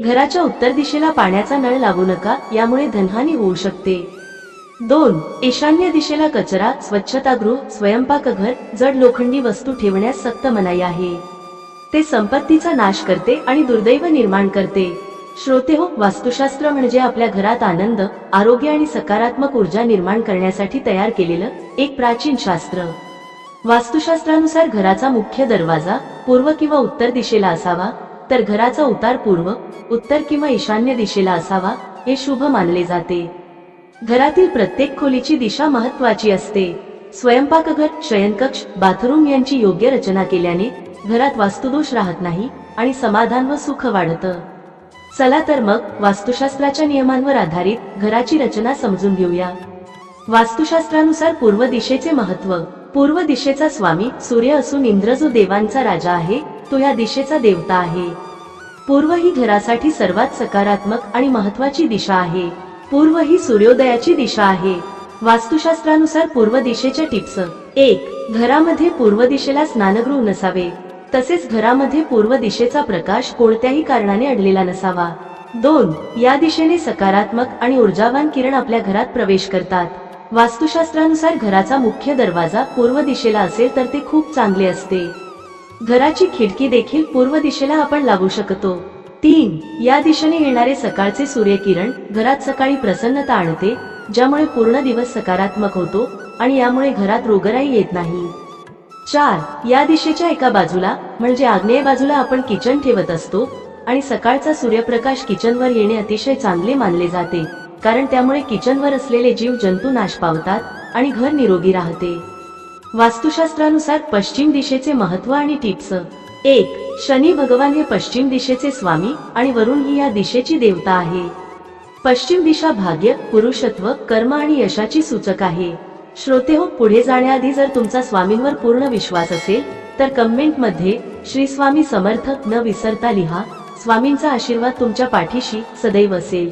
घराच्या उत्तर दिशेला पाण्याचा नळ लागू नका यामुळे धनहानी होऊ शकते. दोन ईशान्य दिशेला कचरा स्वच्छतागृह स्वयंपाकघर जड लोखंडी वस्तू ठेवण्यास सक्त मनाई आहे. ते संपत्तीचा नाश करते आणि दुर्दैव निर्माण करते. श्रोते हो वास्तुशास्त्र म्हणजे आपल्या घरात आनंद आरोग्य आणि सकारात्मक ऊर्जा निर्माण करण्यासाठी तयार केलेलं एक प्राचीन शास्त्र. वास्तुशास्त्रानुसार घराचा मुख्य दरवाजा पूर्व किंवा उत्तर दिशेला असावा तर घराचा उतार पूर्व उत्तर किंवा ईशान्य दिशेला असावा हे शुभ मानले जाते. घरातील प्रत्येक खोलीची दिशा महत्वाची असते. स्वयंपाकघर शयनकक्ष बाथरूम यांची योग्य रचना केल्याने घरात वास्तुदोष राहत नाही आणि समाधान व सुख वाढतं. चला तर मग वास्तुशास्त्राच्या नियमांवर आधारित घराची रचना समजून घेऊया. वास्तुशास्त्रानुसार पूर्व दिशेचे महत्त्व पूर्व दिशेचा स्वामी सूर्य असून इंद्र जो देवांचा राजा आहे तो या दिशेचा देवता आहे. पूर्व ही घरासाठी सर्वात सकारात्मक आणि महत्वाची दिशा आहे. पूर्व ही सूर्योदयाची दिशा आहे. वास्तुशास्त्रानुसार पूर्व दिशेच्या टिप्स. एक घरामध्ये पूर्व दिशेला स्नानगृह नसावे. तसेच घरामध्ये पूर्व दिशेचा प्रकाश कोणत्याही कारणाने अडलेला नसावा. दोन या दिशेने सकारात्मक आणि ऊर्जावान किरण आपल्या घरात प्रवेश करतात. वास्तुशास्त्रानुसार घराचा मुख्य दरवाजा पूर्व दिशेला असेल तर ते खूप चांगले असते. घराची खिडकी देखील पूर्व दिशेला आपण लागू शकतो. तीन या दिशेने येणारे सकाळचे सूर्यकिरण घरात सकाळी प्रसन्नता आणते ज्यामुळे पूर्ण दिवस सकारात्मक होतो आणि यामुळे घरात रोगराई येत नाही. चार या दिशेच्या एका बाजूला म्हणजे आग्नेय बाजूला आपण किचन ठेवत असतो आणि सकाळचा सूर्यप्रकाश किचनवर येणे अतिशय चांगले मानले जाते कारण त्यामुळे किचनवर असलेले जीव जंतू नाश पावतात आणि घर निरोगी राहते. वास्तुशास्त्रानुसार पश्चिम दिशेचे महत्त्व आणि टिप्स. एक शनी भगवान हे पश्चिम दिशेचे स्वामी आणि वरुण ही या दिशेची देवता आहे. पश्चिम दिशा भाग्य पुरुषत्व कर्म आणि यशाची सूचक आहे. श्रोते हो पुढे जाण्याआधी जर तुमचा स्वामींवर पूर्ण विश्वास असेल तर कमेंटमध्ये श्री स्वामी समर्थ न विसरता लिहा स्वामींचा आशीर्वाद तुमच्या पाठीशी सदैव असेल.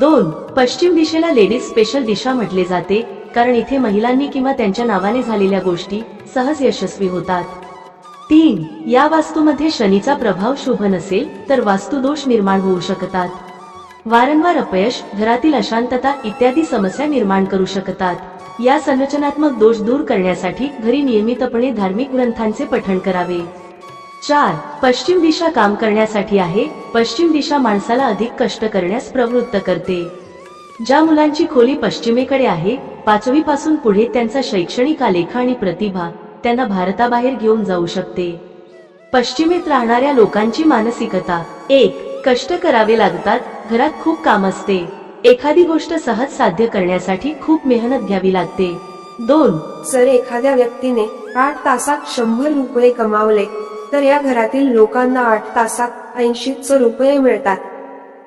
दोन पश्चिम दिशेला लेडीज स्पेशल दिशा म्हटले जाते कारण इथे महिलांनी किंवा त्यांच्या नावाने झालेल्या गोष्टी सहज यशस्वी होतात. तीन या वास्तूमध्ये शनीचा प्रभाव शुभ नसेल तर वास्तुदोष निर्माण होऊ शकतात. वारंवार अपयश घरातील अशांतता इत्यादी समस्या निर्माण करू शकतात. या संरचनात्मक दोष दूर करण्यासाठी घरी नियमितपणे धार्मिक ग्रंथांचे पठण करावे. चार पश्चिम दिशा काम करण्यासाठी आहे पश्चिम दिशा माणसाला अधिक कष्ट करण्यास प्रवृत्त करते. ज्या मुलांची खोली पश्चिमेकडे आहे पाचवी पासून पुढे त्यांचा शैक्षणिक आलेख आणि प्रतिभा त्यांना भारताबाहेर घेऊन जाऊ शकते. पश्चिमेत राहणाऱ्या लोकांची मानसिकता एक कष्ट करावे लागतात घरात खूप काम असते. एखादी गोष्ट सहज साध्य करण्यासाठी खूप मेहनत घ्यावी लागते. दोन जर एखाद्या व्यक्तीने आठ तासात शंभर रुपये कमावले तर या घरातील लोकांना आठ तासात ऐंशीच रुपये मिळतात.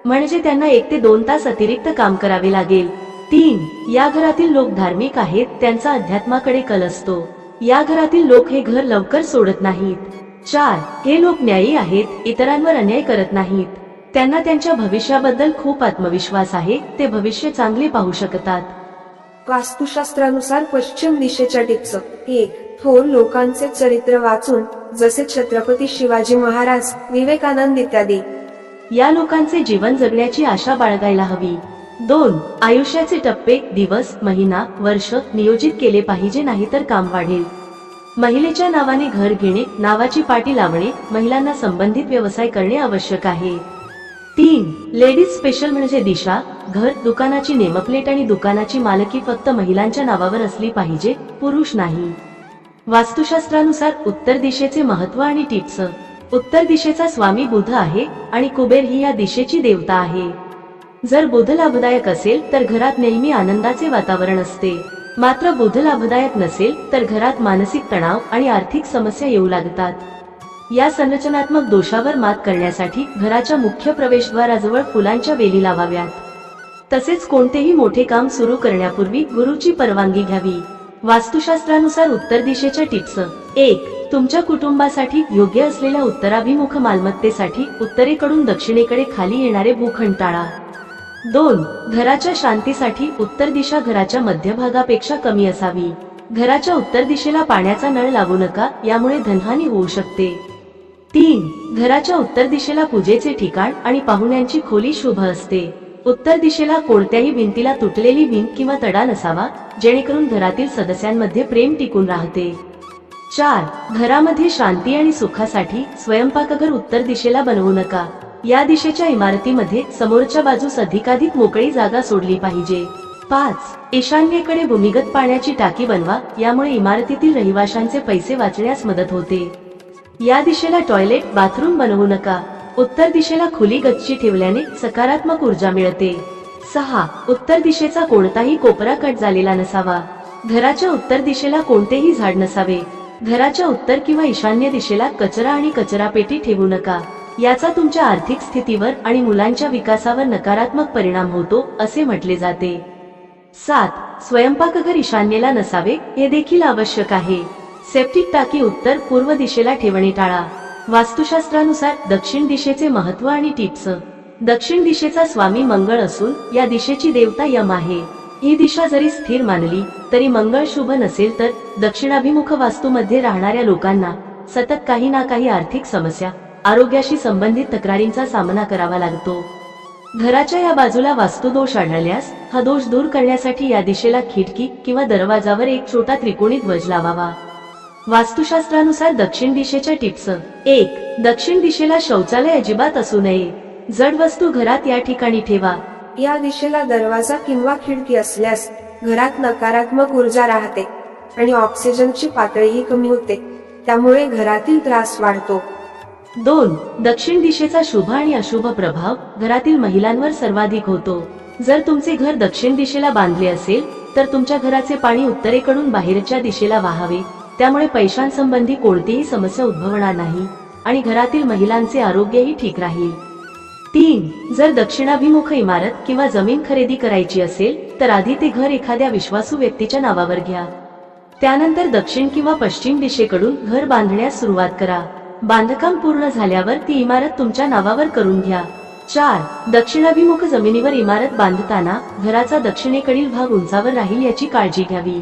म्हणजे त्यांना एक ते दोन तास अतिरिक्त काम करावे लागेल. तीन या घरातील लोक धार्मिक आहेत त्यांचा अध्यात्माकडे कल असतो. या घरातील लोक हे घर लवकर सोडत नाहीत. चार हे लोक न्यायी आहेत इतरांवर अन्याय करत नाहीत. त्यांना त्यांच्या भविष्याबद्दल खूप आत्मविश्वास आहे ते भविष्य चांगले पाहू शकतात. वास्तुशास्त्रानुसार पश्चिम दिशेच्या टिप्स. एक थोर लोकांचे चरित्र वाचून जसे छत्रपती शिवाजी महाराज विवेकानंद इत्यादी. या लोकांचे जीवन जगण्याची आशा बाळगायला हवी. दोन आयुष्याचे टप्पे दिवस महिना वर्ष नियोजित केले पाहिजे नाही तर काम वाढेल. महिलेच्या नावाने घर घेणे नावाची पाटी लावणे महिलांना संबंधित व्यवसाय करणे आवश्यक आहे. तीन लेडीज स्पेशल म्हणजे दिशा घर दुकानाची नेमप्लेट आणि दुकानाची मालकी फक्त महिलांच्या नावावर असली पाहिजे पुरुष नाही. वास्तुशास्त्रानुसार उत्तर दिशेचे महत्त्व आणि टिप्स. उत्तर दिशेचा स्वामी बुध आहे आणि कुबेर ही या दिशेची देवता आहे. जर बुध लाभदायक असेल तर घरात नेहमी आनंदाचे वातावरण असते. मात्र बुध लाभदायक नसेल तर घरात मानसिक तणाव आणि आर्थिक समस्या येऊ लागतात. या संरचनात्मक दोषावर मात करण्यासाठी घराच्या मुख्य प्रवेशद्वाराजवळ फुलांच्या वेली लावाव्यात. तसेच कोणतेही मोठे काम सुरू करण्यापूर्वी गुरुची परवानगी घ्यावी. वास्तुशास्त्रानुसार उत्तर दिशेच्या टिप्स. एक तुमच्या कुटुंबासाठी योग्य असलेल्या उत्तराभिमुख मालमत्तेसाठी उत्तरेकडून दक्षिणेकडे खाली येणारे भूखंड टाळा दोन घराच्या शांतीसाठी उत्तर दिशा घराच्या मध्यभागापेक्षा कमी असावी. घराच्या उत्तर दिशेला पाण्याचा नळ लागू नका यामुळे धनहानी होऊ शकते. तीन घराच्या उत्तर दिशेला पूजेचे ठिकाण आणि पाहुण्यांची खोली शुभ असते. उत्तर दिशेला कोणत्याही भिंतीला तुटलेली भिंत किंवा तडा नसावा जेणेकरून घरातील सदस्यांमध्ये प्रेम टिकून राहते. चार घरामध्ये शांती आणि सुखासाठी स्वयंपाकघर उत्तर दिशेला बनवू नका. या दिशेच्या इमारतीमध्ये समोरच्या बाजूस अधिकाधिक मोकळी जागा सोडली पाहिजे. पाच. ईशान्येकडे भूमिगत पाण्याची टाकी बनवा यामुळे इमारतीतील रहिवाशांचे पैसे वाचण्यास मदत होते. या दिशेला टॉयलेट बाथरूम बनवू नका. उत्तर दिशेला खुली गच्ची ठेवल्याने सकारात्मक ऊर्जा मिळते. सहा. उत्तर दिशेचा कोणताही कोपरा कट झालेला नसावा. घराच्या उत्तर दिशेला कोणतेही झाड नसावे. घराच्या उत्तर किंवा ईशान्य दिशेला कचरा आणि कचरा पेटी ठेवू नका. याचा तुमच्या आर्थिक स्थितीवर आणि मुलांच्या विकासावर नकारात्मक परिणाम होतो असे म्हटले जाते. सात स्वयंपाकघर ईशान्येला नसावे हे देखील आवश्यक आहे. सेप्टिक टाकी उत्तर पूर्व दिशेला ठेवणे टाळा. वास्तुशास्त्रानुसार दक्षिण दिशेचे महत्त्व आणि टिप्स. दक्षिण दिशेचा स्वामी मंगळ असून या दिशेची देवता यम आहे. ही दिशा जरी स्थिर मानली तरी मंगळ शुभ नसेल तर दक्षिणाभिमुख वास्तूमध्ये राहणाऱ्या लोकांना सतत काही ना काही आर्थिक समस्या आरोग्याशी संबंधित तक्रारींचा सामना करावा लागतो. घराच्या या बाजूला वास्तुदोष आढळल्यास हा दोष दूर करण्यासाठी या दिशेला खिडकी किंवा दरवाजावर एक छोटा त्रिकोणी ध्वज लावावा. वास्तुशास्त्रानुसार दक्षिण दिशेच्या टिप्स. एक दक्षिण दिशेला शौचालय अजिबात असू नये. जड वस्तू घरात या ठिकाणी ठेवा. या दिशेला दरवाजा किंवा खिडकी असल्यास घरात नकारात्मक ऊर्जा राहते आणि ऑक्सिजनची पातळीही कमी होते. त्यामुळे घरातील त्रास वाढतो. दोन दक्षिण दिशेचा शुभ आणि अशुभ प्रभाव घरातील महिलांवर सर्वाधिक होतो. जर तुमचे घर दक्षिण दिशेला बांधले असेल तर तुमच्या घराचे पाणी उत्तरेकडून बाहेरच्या दिशेला वाहावे. त्यामुळे पैशांसंबंधी कोणतीही समस्या उद्भवणार नाही आणि घरातील महिलांचे आरोग्यही ठीक राहील. तीन जर दक्षिणाभिमुख इमारत किंवा जमीन खरेदी करायची असेल तर आधी ते घर एखाद्या विश्वासू व्यक्तीच्या नावावर घ्या. त्यानंतर दक्षिण किंवा पश्चिम दिशेकडून घर बांधण्यास सुरुवात करा. बांधकाम पूर्ण झाल्यावर ती इमारत तुमच्या नावावर करून घ्या. चार दक्षिणाभिमुख जमिनीवर इमारत बांधताना घराचा दक्षिणेकडील भाग उंचावर राहील याची काळजी घ्यावी.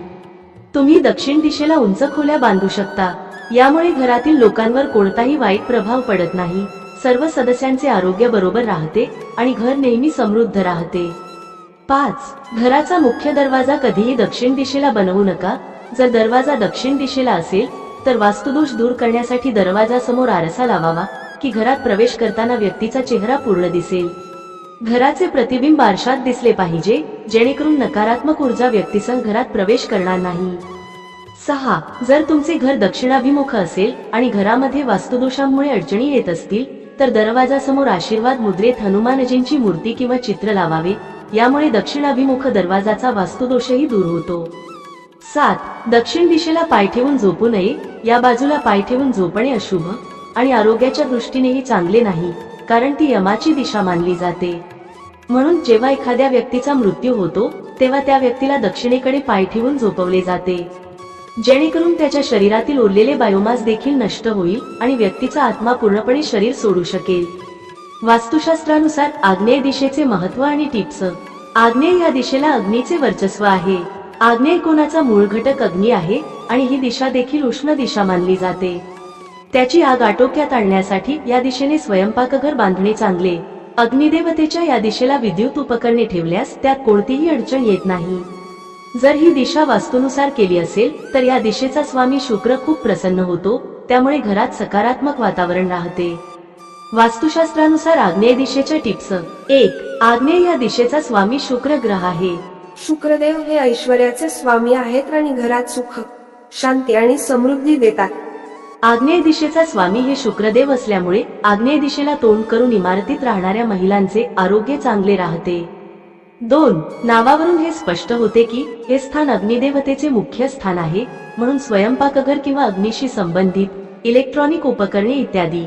तुम्ही दक्षिण दिशेला उंच खोल्या बांधू शकता. यामुळे घरातील लोकांवर कोणताही वाईट प्रभाव पडत नाही. सर्व सदस्यांचे आरोग्य बरोबर राहते आणि घर नेहमी समृद्ध राहते. पाच घराचा मुख्य दरवाजा कधीही दक्षिण दिशेला बनवू नका. जर दरवाजा दक्षिण दिशेला असेल तर वास्तुदोष दूर करण्यासाठी दरवाजासमोर आरसा लावावा की घरात प्रवेश करताना व्यक्तीचा चेहरा पूर्ण दिसेल. घराचे प्रतिबिंब आरशात दिसले पाहिजे जेणेकरून नकारात्मक ऊर्जा व्यक्तीसंग घरात प्रवेश करणार नाही. सहा. जर तुमचे घर दक्षिणाभिमुख असेल आणि घरामध्ये वास्तुदोषांमुळे अडचणी येत असतील तर दरवाजासमोर आशीर्वाद मुद्रेत हनुमानजींची मूर्ती किंवा चित्र लावावे यामुळे दक्षिणाभिमुख दरवाजाचा वास्तुदोषही दूर होतो. सात दक्षिण दिशेला पाय ठेवून झोपू नये या बाजूला पाय ठेवून झोपणे अशुभ आणि आरोग्याच्या दृष्टीनेही चांगले नाही कारण ती यमाची दिशा मानली जाते. म्हणून जेव्हा एखाद्या व्यक्तीचा मृत्यू होतो तेव्हा त्या व्यक्तीला दक्षिणेकडे पाय ठेवून झोपवले जाते. जेणेकरून त्याच्या शरीरातील उरलेले बायोमास देखील नष्ट होईल आणि व्यक्तीचा आत्मा पूर्णपणे शरीर सोडू शकेल. वास्तुशास्त्रानुसार आग्नेय दिशेचे महत्त्व आणि टिप्स. आग्नेय या दिशेला अग्नीचे वर्चस्व आहे. आग्नेय कोणाचा मूळ घटक अग्नी आहे आणि ही दिशा देखील उष्ण दिशा मानली जाते. त्याची आग आटोक्यात आणण्यासाठी या दिशेने स्वयंपाकघर बांधणे चांगले. अग्निदेवतेच्या या दिशेला विद्युत उपकरणे ठेवल्यास त्यात कोणतीही अडचण येत नाही. जर ही दिशा वास्तूनुसार केली असेल तर या दिशेचा स्वामी शुक्र खूप प्रसन्न होतो त्यामुळे घरात सकारात्मक वातावरण राहते. वास्तुशास्त्रानुसार आग्नेय दिशेच्या टिप्स. एक आग्नेय या दिशेचा स्वामी शुक्र ग्रह आहे. शुक्रदेव हे ऐश्वर्याचे स्वामी आहेत आणि घरात सुख शांती आणि समृद्धी देतात. आग्नेय दिशेचा स्वामी हे शुक्रदेव असल्यामुळे आग्नेय दिशेला तोंड करून इमारतीत राहणाऱ्या महिलांचे आरोग्य चांगले राहते. दोन नावावरून हे स्पष्ट होते की हे स्थान अग्निदेवतेचे मुख्य स्थान आहे म्हणून स्वयंपाकघर किंवा अग्नीशी संबंधित इलेक्ट्रॉनिक उपकरणे इत्यादी.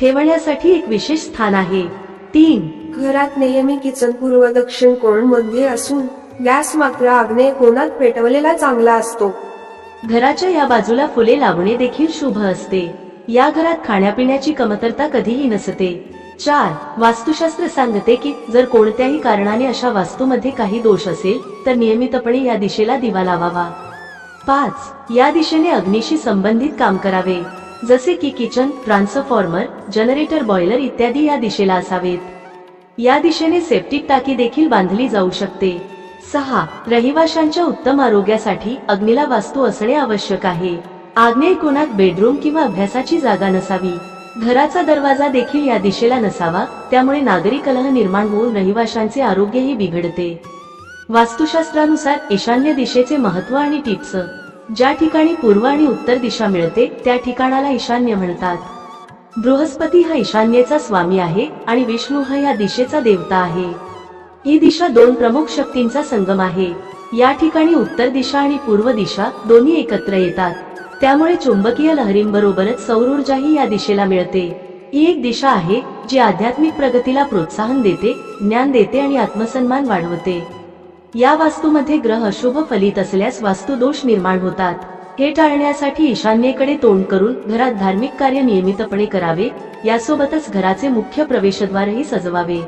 ठेवण्यासाठी एक विशेष स्थान आहे. तीन घरात नेहमी किचन पूर्व दक्षिण कोणमध्ये असून गॅस मात्र आग्नेय कोणात पेटवलेला चांगला असतो. घराच्या या बाजूला फुले लावणे देखील शुभ असते. या घरात खाण्यापिण्याची कमतरता कधीही नसते. चार वास्तुशास्त्र सांगते की जर कोणत्याही कारणाने अशा वास्तूमध्ये काही दोष असेल तर नियमितपणे या दिशेला दिवा लावावा. पाच या दिशेने अग्नीशी संबंधित काम करावे. जसे की किचन ट्रान्सफॉर्मर जनरेटर बॉयलर इत्यादी या दिशेला असावेत. या दिशेने सेप्टिक टाकी देखील बांधली जाऊ शकते. सहा रहिवाशांच्या उत्तम आरोग्यासाठी अग्नीला वास्तू असणे आवश्यक आहे. आग्नेय कोणात बेडरूम किंवा अभ्यासाची जागा नसावी. घराचा दरवाजा देखील या दिशेला नसावा त्यामुळे नागरी कलह निर्माण होऊन रहिवाशांचे आरोग्यही बिघडते. वास्तुशास्त्रानुसार ईशान्य दिशेचे महत्त्व आणि टिप्स. ज्या ठिकाणी पूर्व आणि उत्तर दिशा मिळते त्या ठिकाणाला ईशान्य म्हणतात. बृहस्पती हा ईशान्येचा स्वामी आहे आणि विष्णू हा या दिशेचा देवता आहे. ही दिशा दोन प्रमुख शक्तींचा संगम आहे. या ठिकाणी उत्तर दिशा आणि पूर्व दिशा दोन्ही एकत्र येतात. त्यामुळे चुंबकीय लहरींबरोबरच सौर ऊर्जाही या दिशेला मिळते. ही एक दिशा आहे जी आध्यात्मिक प्रगतीला प्रोत्साहन देते ज्ञान देते आणि आत्मसन्मान वाढवते. या वास्तूमध्ये ग्रह अशुभ फलित असल्यास वास्तुदोष निर्माण होतात. हे टाळण्यासाठी ईशान्येकडे तोंड करून घरात धार्मिक कार्य नियमितपणे करावे यासोबतच घराचे मुख्य प्रवेशद्वारही सजवावे.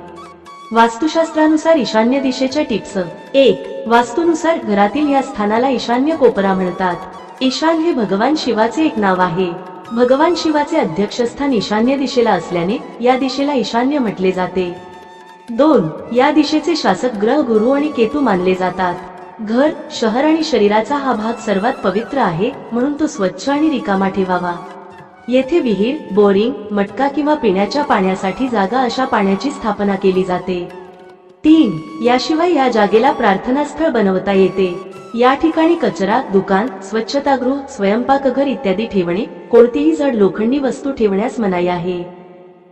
वास्तुशास्त्रानुसार ईशान्य दिशेच्या टिप्स. एक वास्तुनुसार घरातील या स्थानाला ईशान्य कोपरा म्हणतात. ईशान हे भगवान शिवाचे एक नाव आहे. भगवान शिवाचे अध्यक्षस्थान ईशान्य दिशेला असल्याने या दिशेला ईशान्य म्हटले जाते. दोन या दिशेचे शासक ग्रह गुरु आणि केतू मानले जातात. घर शहर आणि शरीराचा हा भाग सर्वात पवित्र आहे म्हणून तो स्वच्छ आणि रिकामा ठेवावा. येथे विहीर बोरिंग मटका किंवा पिण्याच्या पाण्यासाठी जागा अशा पाण्याची स्थापना केली जाते. तीन याशिवाय या जागेला प्रार्थनास्थळ बनवता येते. या ठिकाणी कचरा दुकान स्वच्छतागृह स्वयंपाकघर इत्यादी ठेवणे कोणतीही जड लोखंडी वस्तू ठेवण्यास मनाई आहे.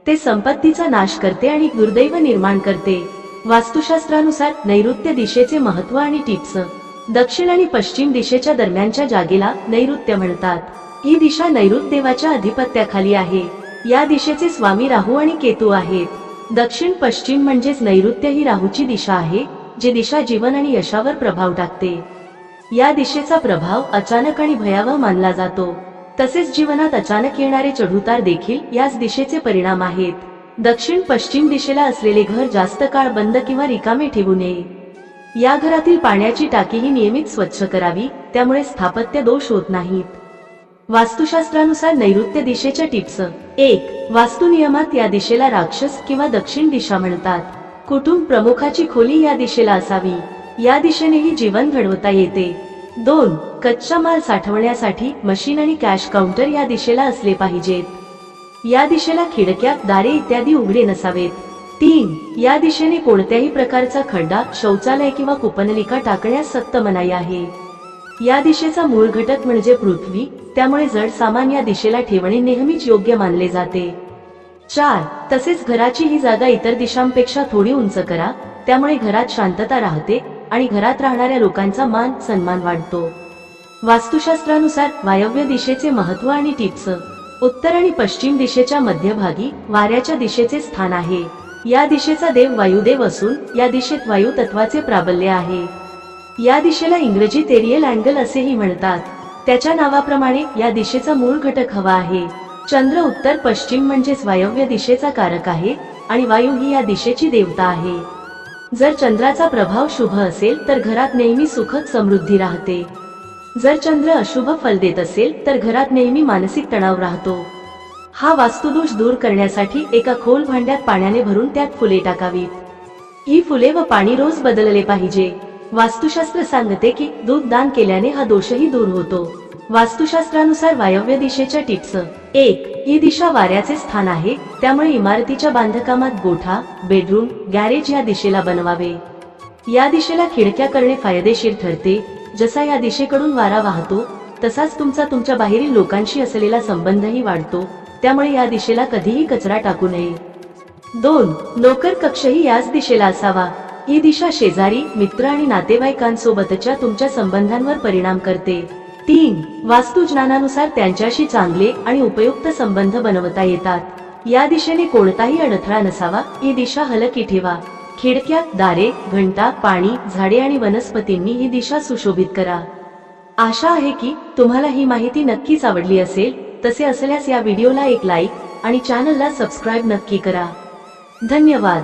ते संपत्तीचा नाश करते आणि दुर्दैव निर्माण करते. वास्तुशास्त्रानुसार नैऋत्य दिशेचे महत्त्व आणि टिप्स. दक्षिण आणि पश्चिम दिशेच्या दरम्यानच्या जागेला नैऋत्य म्हणतात. ही दिशा नैऋत्यवाच्या अधिपत्याखाली आहे. या दिशेचे स्वामी राहू आणि केतू आहेत. दक्षिण पश्चिम म्हणजेच नैऋत्य ही राहूची दिशा आहे जी दिशा जीवन आणि यशावर प्रभाव टाकते. या दिशेचा प्रभाव अचानक आणि भयावह मानला जातो. तसेच जीवनात अचानक येणारे चढउतार देखील याच दिशेचे परिणाम आहेत. दक्षिण पश्चिम दिशेला असलेले घर जास्त काळ बंद किंवा रिकामे ठेवू नये. या घरातील पाण्याची टाकीही नियमित स्वच्छ करावी त्यामुळे स्थापत्य दोष होत नाहीत. वास्तुशास्त्रानुसार नैऋत्य दिशेच्या टिप्स. एक वास्तुनियमात या दिशेला राक्षस किंवा दक्षिण दिशा म्हणतात. कुटुंब प्रमुखाची खोली या दिशेला असावी? या दिशेनेही जीवन घडवता येते. दोन कच्चा माल साठवण्यासाठी मशीन आणि कॅश काउंटर या दिशेला असले पाहिजेत. या दिशेला खिडक्या दारे इत्यादी उघडे नसावेत. तीन या दिशेने कोणत्याही प्रकारचा खड्डा शौचालय किंवा कुपनलिका टाकण्यास सक्त मनाई आहे. या दिशेचा मूळ घटक म्हणजे पृथ्वी त्यामुळे जड सामान या दिशेला ठेवणे नेहमीच योग्य मानले जाते. चार तसेच घराची ही जागा इतर दिशांपेक्षा थोडी उंच करा त्यामुळे घरात शांतता राहते आणि घरात राहणाऱ्या लोकांचा मान सन्मान वाढतो. वास्तुशास्त्रानुसार वायव्य दिशेचे महत्त्व आणि टिप्स. उत्तर आणि पश्चिम दिशेच्या मध्यभागी वाऱ्याच्या दिशेचे स्थान आहे. या दिशेचा देव वायुदेव असून या दिशेत वायू तत्वाचे प्राबल्य आहे. या दिशेला इंग्रजीत एरियल अँगल असेही म्हणतात. त्याच्या नावाप्रमाणे या दिशेचा मूळ घटक हवा आहे. चंद्र उत्तर पश्चिम म्हणजेच वायव्य दिशेचा कारक आहे आणि वायू ही या दिशेची देवता आहे. जर चंद्राचा प्रभाव शुभ असेल तर घरात नेहमी सुखद समृद्धी राहते. जर चंद्र अशुभ फल देत असेल तर घरात नेहमी मानसिक तणाव राहतो. हा वास्तुदोष दूर करण्यासाठी एका खोल भांड्यात पाण्याने भरून त्यात फुले टाकावीत. ही फुले व पाणी रोज बदलले पाहिजे. वास्तुशास्त्र सांगते की दूध दान केल्याने हा दोषही दूर होतो. वास्तुशास्त्रानुसार वायव्य दिशेच्या टिप्स. एक ही दिशा वाऱ्याचे स्थान आहे त्यामुळे इमारतीच्या बांधकामात गोठा बेडरूम गॅरेज या दिशेला बनवावे. या दिशेला खिडक्या करणे फायदेशीर ठरते. जसा या दिशेकडून वारा वाहतो तसाच तुमचा तुमच्या बाहेरील लोकांशी असलेला संबंधही वाढतो त्यामुळे या दिशेला कधीही कचरा टाकू नये. दोन नोकर कक्षही याच दिशेला असावा. ही दिशा शेजारी मित्र आणि नातेवाईकांसोबतच्या तुमच्या संबंधांवर परिणाम करते. तीन वास्तुज्ञानानुसार त्यांच्याशी चांगले आणि उपयुक्त संबंध बनवता येतात. या दिशेने कोणताही अडथळा नसावा ही दिशा हलकी ठेवा. खिडक्या दारे घंटा पाणी झाडे आणि वनस्पतींनी ही दिशा सुशोभित करा. आशा आहे की तुम्हाला ही माहिती नक्कीच आवडली असेल तसे असल्यास या व्हिडिओला एक लाईक आणि चॅनलला सबस्क्राईब नक्की करा. धन्यवाद.